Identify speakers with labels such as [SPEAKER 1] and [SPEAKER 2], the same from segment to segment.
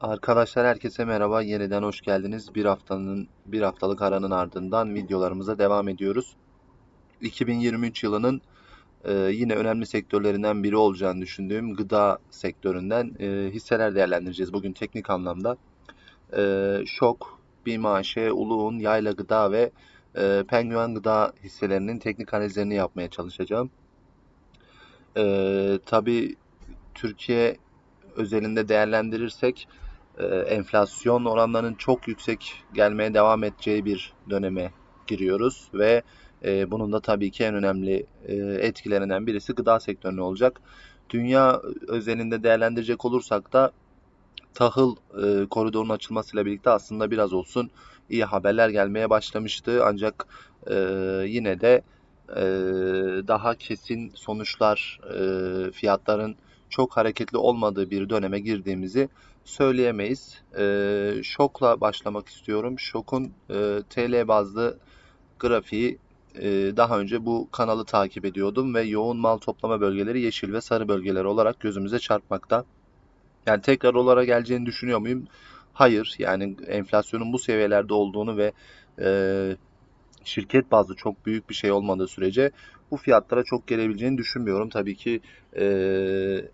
[SPEAKER 1] Arkadaşlar herkese merhaba. Yeniden hoş geldiniz. Bir haftanın bir haftalık aranın ardından videolarımıza devam ediyoruz. 2023 yılının e, yine önemli sektörlerinden biri olacağını düşündüğüm gıda sektöründen e, hisseler değerlendireceğiz bugün teknik anlamda. E, Şok, Bimaşe, Uluğun, Yayla Gıda ve e, Penguen Gıda hisselerinin teknik analizlerini yapmaya çalışacağım. E, tabii Türkiye özelinde değerlendirirsek enflasyon oranlarının çok yüksek gelmeye devam edeceği bir döneme giriyoruz ve e, bunun da tabii ki en önemli e, etkilerinden birisi gıda sektörüne olacak. Dünya özelinde değerlendirecek olursak da tahıl e, koridorunun açılmasıyla birlikte aslında biraz olsun iyi haberler gelmeye başlamıştı. Ancak e, yine de daha kesin sonuçlar, fiyatların çok hareketli olmadığı bir döneme girdiğimizi söyleyemeyiz. E, şokla başlamak istiyorum. Şokun e, TL bazlı grafiği e, daha önce bu kanalı takip ediyordum ve yoğun mal toplama bölgeleri yeşil ve sarı bölgeler olarak gözümüze çarpmakta. Yani tekrar olarak geleceğini düşünüyor muyum? Hayır. Yani enflasyonun bu seviyelerde olduğunu ve e, şirket bazlı çok büyük bir şey olmadığı sürece bu fiyatlara çok gelebileceğini düşünmüyorum. Tabii ki e,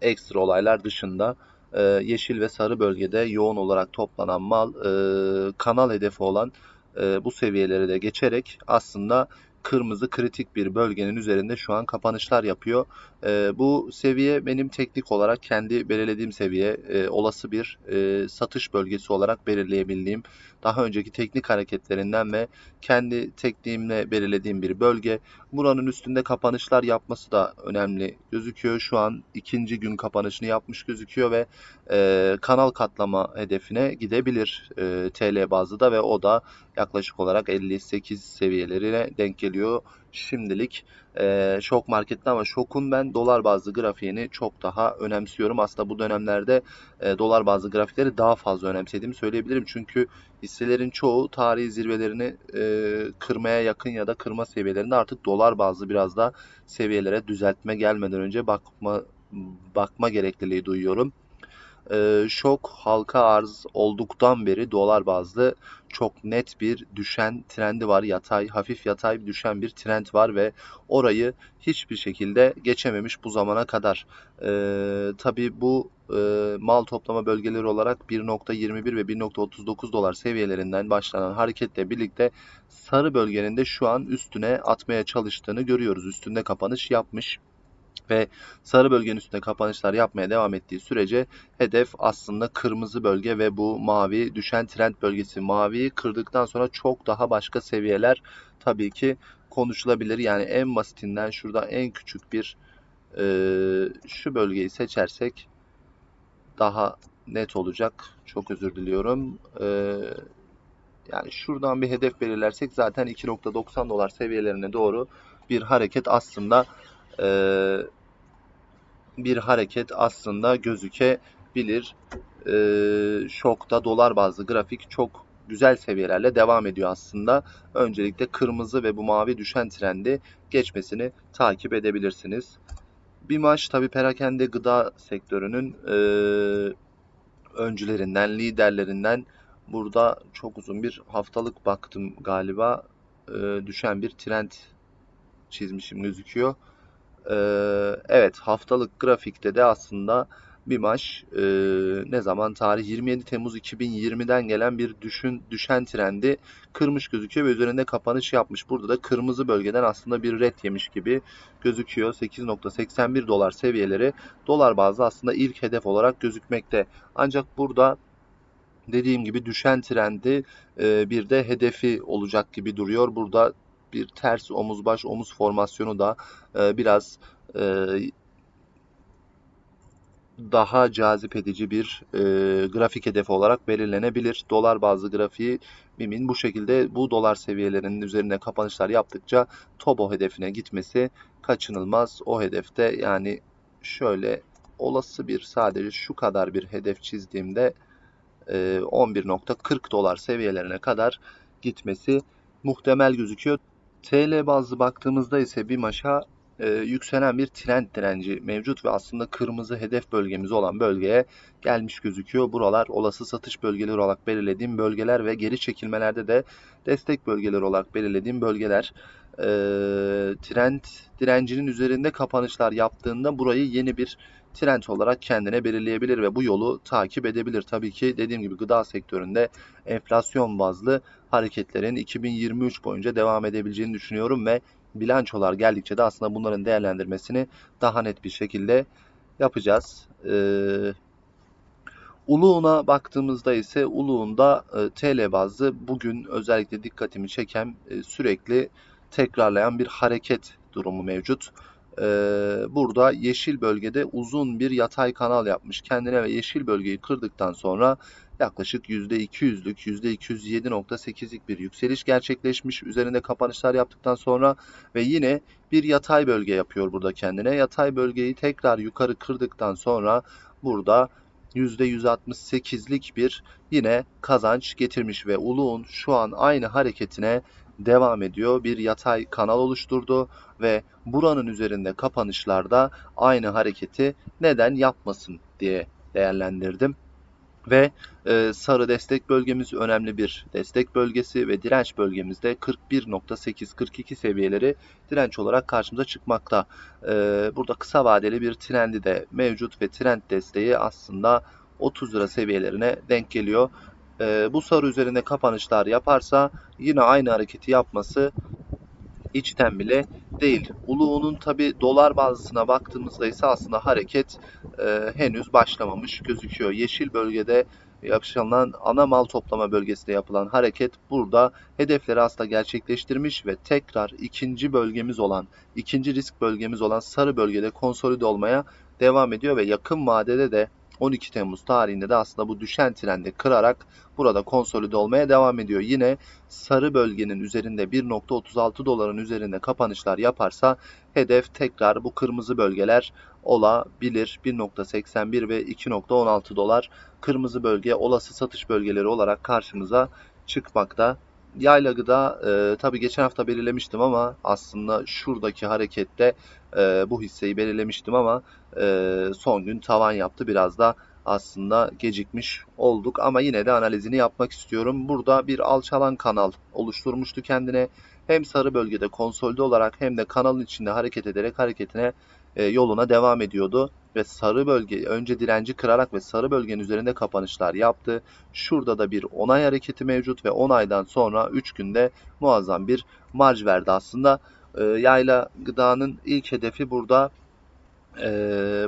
[SPEAKER 1] ekstra olaylar dışında e, yeşil ve sarı bölgede yoğun olarak toplanan mal e, kanal hedefi olan e, bu seviyeleri de geçerek aslında kırmızı kritik bir bölgenin üzerinde şu an kapanışlar yapıyor. E, bu seviye benim teknik olarak kendi belirlediğim seviye e, olası bir e, satış bölgesi olarak belirleyebildiğim daha önceki teknik hareketlerinden ve kendi tekniğimle belirlediğim bir bölge. Buranın üstünde kapanışlar yapması da önemli gözüküyor. Şu an ikinci gün kapanışını yapmış gözüküyor ve e, kanal katlama hedefine gidebilir e, TL bazlı da ve o da yaklaşık olarak 58 seviyelerine denk geliyor şimdilik e, şok markette ama şokun ben dolar bazlı grafiğini çok daha önemsiyorum. Aslında bu dönemlerde e, dolar bazlı grafikleri daha fazla önemsediğimi söyleyebilirim. Çünkü hisselerin çoğu tarihi zirvelerini e, kırmaya yakın ya da kırma seviyelerinde artık dolar bazlı biraz da seviyelere düzeltme gelmeden önce bakma bakma gerekliliği duyuyorum e, şok halka arz olduktan beri dolar bazlı çok net bir düşen trendi var. Yatay, hafif yatay düşen bir trend var ve orayı hiçbir şekilde geçememiş bu zamana kadar. E, tabii bu e, mal toplama bölgeleri olarak 1.21 ve 1.39 dolar seviyelerinden başlanan hareketle birlikte sarı bölgenin de şu an üstüne atmaya çalıştığını görüyoruz. Üstünde kapanış yapmış ve sarı bölgenin üstünde kapanışlar yapmaya devam ettiği sürece hedef aslında kırmızı bölge ve bu mavi düşen trend bölgesi maviyi kırdıktan sonra çok daha başka seviyeler tabii ki konuşulabilir. Yani en basitinden şurada en küçük bir e, şu bölgeyi seçersek daha net olacak. Çok özür diliyorum. E, yani şuradan bir hedef belirlersek zaten 2.90 dolar seviyelerine doğru bir hareket aslında e, bir hareket aslında gözükebilir. E, şokta dolar bazlı grafik çok güzel seviyelerle devam ediyor aslında. Öncelikle kırmızı ve bu mavi düşen trendi geçmesini takip edebilirsiniz. Bir maç tabi perakende gıda sektörünün e, öncülerinden, liderlerinden burada çok uzun bir haftalık baktım galiba e, düşen bir trend çizmişim gözüküyor. Ee, evet haftalık grafikte de aslında bir maç e, ne zaman tarih 27 Temmuz 2020'den gelen bir düşün düşen trendi kırmış gözüküyor ve üzerinde kapanış yapmış. Burada da kırmızı bölgeden aslında bir red yemiş gibi gözüküyor. 8.81 dolar seviyeleri dolar bazlı aslında ilk hedef olarak gözükmekte. Ancak burada dediğim gibi düşen trendi e, bir de hedefi olacak gibi duruyor. Burada bir ters omuz baş omuz formasyonu da e, biraz e, daha cazip edici bir e, grafik hedefi olarak belirlenebilir. Dolar bazlı grafiği BİM'in bu şekilde bu dolar seviyelerinin üzerine kapanışlar yaptıkça TOBO hedefine gitmesi kaçınılmaz. O hedefte yani şöyle olası bir sadece şu kadar bir hedef çizdiğimde e, 11.40 dolar seviyelerine kadar gitmesi muhtemel gözüküyor. TL bazlı baktığımızda ise bir maşa e, yükselen bir trend direnci mevcut ve aslında kırmızı hedef bölgemiz olan bölgeye gelmiş gözüküyor. Buralar olası satış bölgeleri olarak belirlediğim bölgeler ve geri çekilmelerde de destek bölgeleri olarak belirlediğim bölgeler. E, trend direncinin üzerinde kapanışlar yaptığında burayı yeni bir trend olarak kendine belirleyebilir ve bu yolu takip edebilir. Tabii ki dediğim gibi gıda sektöründe enflasyon bazlı hareketlerin 2023 boyunca devam edebileceğini düşünüyorum ve bilançolar geldikçe de aslında bunların değerlendirmesini daha net bir şekilde yapacağız. Ee, Uluğuna baktığımızda ise Uluğun'da e, TL bazlı bugün özellikle dikkatimi çeken e, sürekli tekrarlayan bir hareket durumu mevcut. E, burada yeşil bölgede uzun bir yatay kanal yapmış kendine ve yeşil bölgeyi kırdıktan sonra yaklaşık %200'lük %207.8'lik bir yükseliş gerçekleşmiş. Üzerinde kapanışlar yaptıktan sonra ve yine bir yatay bölge yapıyor burada kendine. Yatay bölgeyi tekrar yukarı kırdıktan sonra burada %168'lik bir yine kazanç getirmiş ve Uluğun şu an aynı hareketine devam ediyor. Bir yatay kanal oluşturdu ve buranın üzerinde kapanışlarda aynı hareketi neden yapmasın diye değerlendirdim. Ve e, sarı destek bölgemiz önemli bir destek bölgesi ve direnç bölgemizde 41.8-42 seviyeleri direnç olarak karşımıza çıkmakta. E, burada kısa vadeli bir trendi de mevcut ve trend desteği aslında 30 lira seviyelerine denk geliyor. E, bu sarı üzerinde kapanışlar yaparsa yine aynı hareketi yapması içten bile değil. Uluğunun tabi dolar bazısına baktığımızda ise aslında hareket e, henüz başlamamış gözüküyor. Yeşil bölgede yaşanan ana mal toplama bölgesinde yapılan hareket burada hedefleri aslında gerçekleştirmiş ve tekrar ikinci bölgemiz olan, ikinci risk bölgemiz olan sarı bölgede konsolide olmaya devam ediyor ve yakın vadede de 12 Temmuz tarihinde de aslında bu düşen trendi kırarak burada konsolide olmaya devam ediyor. Yine sarı bölgenin üzerinde 1.36 doların üzerinde kapanışlar yaparsa hedef tekrar bu kırmızı bölgeler olabilir. 1.81 ve 2.16 dolar kırmızı bölge olası satış bölgeleri olarak karşımıza çıkmakta. Yayla gıda e, tabi geçen hafta belirlemiştim ama aslında şuradaki harekette e, bu hisseyi belirlemiştim ama e, son gün tavan yaptı. Biraz da aslında gecikmiş olduk ama yine de analizini yapmak istiyorum. Burada bir alçalan kanal oluşturmuştu kendine. Hem sarı bölgede konsolide olarak hem de kanalın içinde hareket ederek hareketine e, yoluna devam ediyordu ve sarı bölge önce direnci kırarak ve sarı bölgenin üzerinde kapanışlar yaptı. Şurada da bir onay hareketi mevcut ve onaydan sonra 3 günde muazzam bir marj verdi aslında. E, yayla gıdanın ilk hedefi burada e,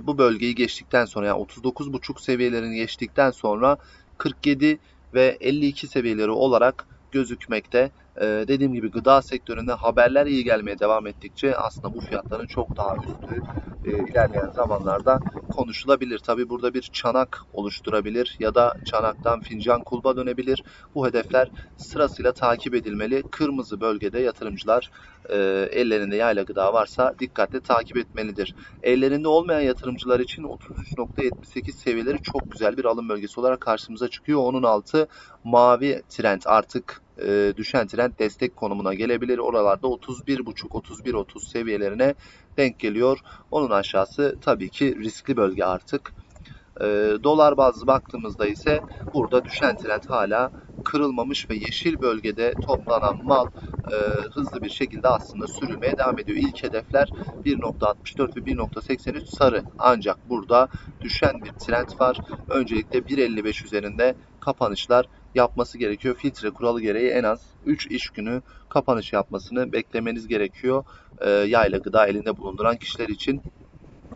[SPEAKER 1] bu bölgeyi geçtikten sonra yani 39.5 seviyelerini geçtikten sonra 47 ve 52 seviyeleri olarak gözükmekte. Ee, dediğim gibi gıda sektöründe haberler iyi gelmeye devam ettikçe aslında bu fiyatların çok daha üstü e, ilerleyen zamanlarda konuşulabilir. Tabi burada bir çanak oluşturabilir ya da çanaktan fincan kulba dönebilir. Bu hedefler sırasıyla takip edilmeli. Kırmızı bölgede yatırımcılar e, ellerinde yayla gıda varsa dikkatle takip etmelidir. Ellerinde olmayan yatırımcılar için 33.78 seviyeleri çok güzel bir alım bölgesi olarak karşımıza çıkıyor. Onun altı mavi trend artık e, düşen trend destek konumuna gelebilir. Oralarda 31.5-31.30 seviyelerine denk geliyor. Onun aşağısı tabii ki riskli bölge artık. E, dolar bazlı baktığımızda ise burada düşen trend hala kırılmamış ve yeşil bölgede toplanan mal e, hızlı bir şekilde aslında sürülmeye devam ediyor. İlk hedefler 1.64 ve 1.83 sarı ancak burada düşen bir trend var. Öncelikle 1.55 üzerinde kapanışlar yapması gerekiyor. Filtre kuralı gereği en az 3 iş günü kapanış yapmasını beklemeniz gerekiyor. E, yayla gıda elinde bulunduran kişiler için.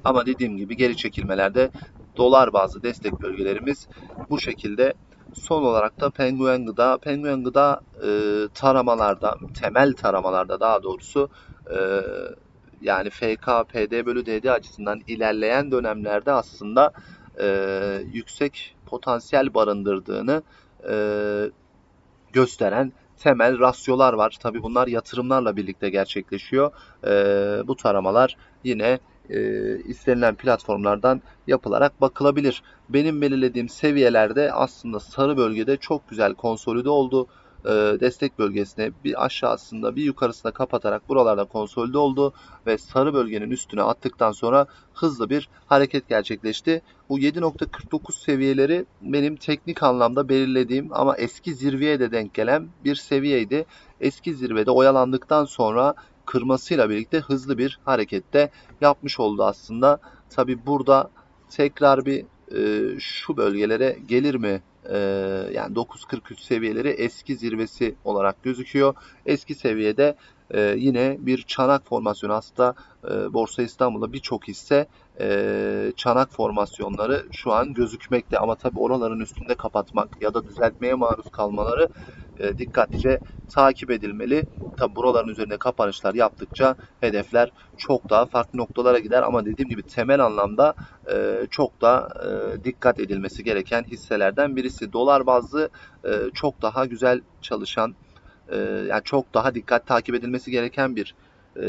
[SPEAKER 1] Ama dediğim gibi geri çekilmelerde dolar bazlı destek bölgelerimiz bu şekilde. Son olarak da penguen gıda. Penguen gıda e, taramalarda, temel taramalarda daha doğrusu e, yani FK, PD bölü DD açısından ilerleyen dönemlerde aslında e, yüksek potansiyel barındırdığını e, gösteren temel rasyolar var. Tabi bunlar yatırımlarla birlikte gerçekleşiyor. E, bu taramalar yine e, istenilen platformlardan yapılarak bakılabilir. Benim belirlediğim seviyelerde aslında sarı bölgede çok güzel konsolide oldu. E, destek bölgesine bir aşağısında bir yukarısında kapatarak buralarda konsolide oldu ve sarı bölgenin üstüne attıktan sonra hızlı bir hareket gerçekleşti. Bu 7.49 seviyeleri benim teknik anlamda belirlediğim ama eski zirveye de denk gelen bir seviyeydi. Eski zirvede oyalandıktan sonra kırmasıyla birlikte hızlı bir harekette yapmış oldu aslında. Tabi burada tekrar bir e, şu bölgelere gelir mi? E, yani 9.43 seviyeleri eski zirvesi olarak gözüküyor. Eski seviyede e, yine bir çanak formasyonu aslında e, Borsa İstanbul'da birçok hisse e, çanak formasyonları şu an gözükmekte ama tabi oraların üstünde kapatmak ya da düzeltmeye maruz kalmaları e, dikkatlice takip edilmeli. Tabi buraların üzerinde kapanışlar yaptıkça hedefler çok daha farklı noktalara gider ama dediğim gibi temel anlamda e, çok da e, dikkat edilmesi gereken hisselerden birisi. Dolar bazlı e, çok daha güzel çalışan e, yani çok daha dikkat takip edilmesi gereken bir e,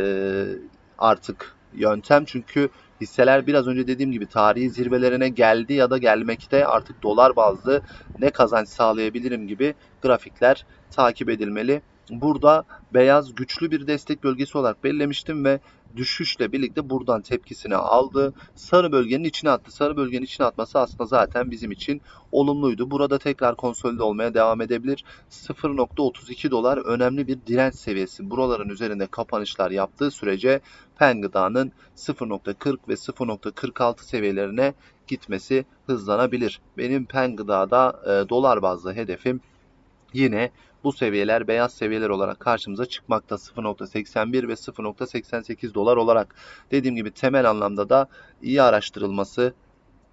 [SPEAKER 1] artık yöntem çünkü hisseler biraz önce dediğim gibi tarihi zirvelerine geldi ya da gelmekte artık dolar bazlı ne kazanç sağlayabilirim gibi grafikler takip edilmeli. Burada beyaz güçlü bir destek bölgesi olarak belirlemiştim ve düşüşle birlikte buradan tepkisini aldı. Sarı bölgenin içine attı. Sarı bölgenin içine atması aslında zaten bizim için olumluydu. Burada tekrar konsolide olmaya devam edebilir. 0.32 dolar önemli bir direnç seviyesi. Buraların üzerinde kapanışlar yaptığı sürece pen gıdanın 0.40 ve 0.46 seviyelerine gitmesi hızlanabilir. Benim pen e, dolar bazlı hedefim yine bu seviyeler beyaz seviyeler olarak karşımıza çıkmakta 0.81 ve 0.88 dolar olarak. Dediğim gibi temel anlamda da iyi araştırılması,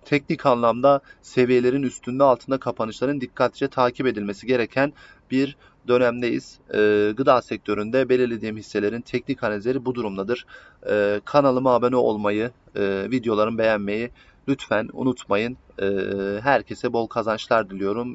[SPEAKER 1] teknik anlamda seviyelerin üstünde altında kapanışların dikkatlice takip edilmesi gereken bir dönemdeyiz. Ee, gıda sektöründe belirlediğim hisselerin teknik analizleri bu durumdadır. Ee, kanalıma abone olmayı, e, videolarımı beğenmeyi lütfen unutmayın. Ee, herkese bol kazançlar diliyorum.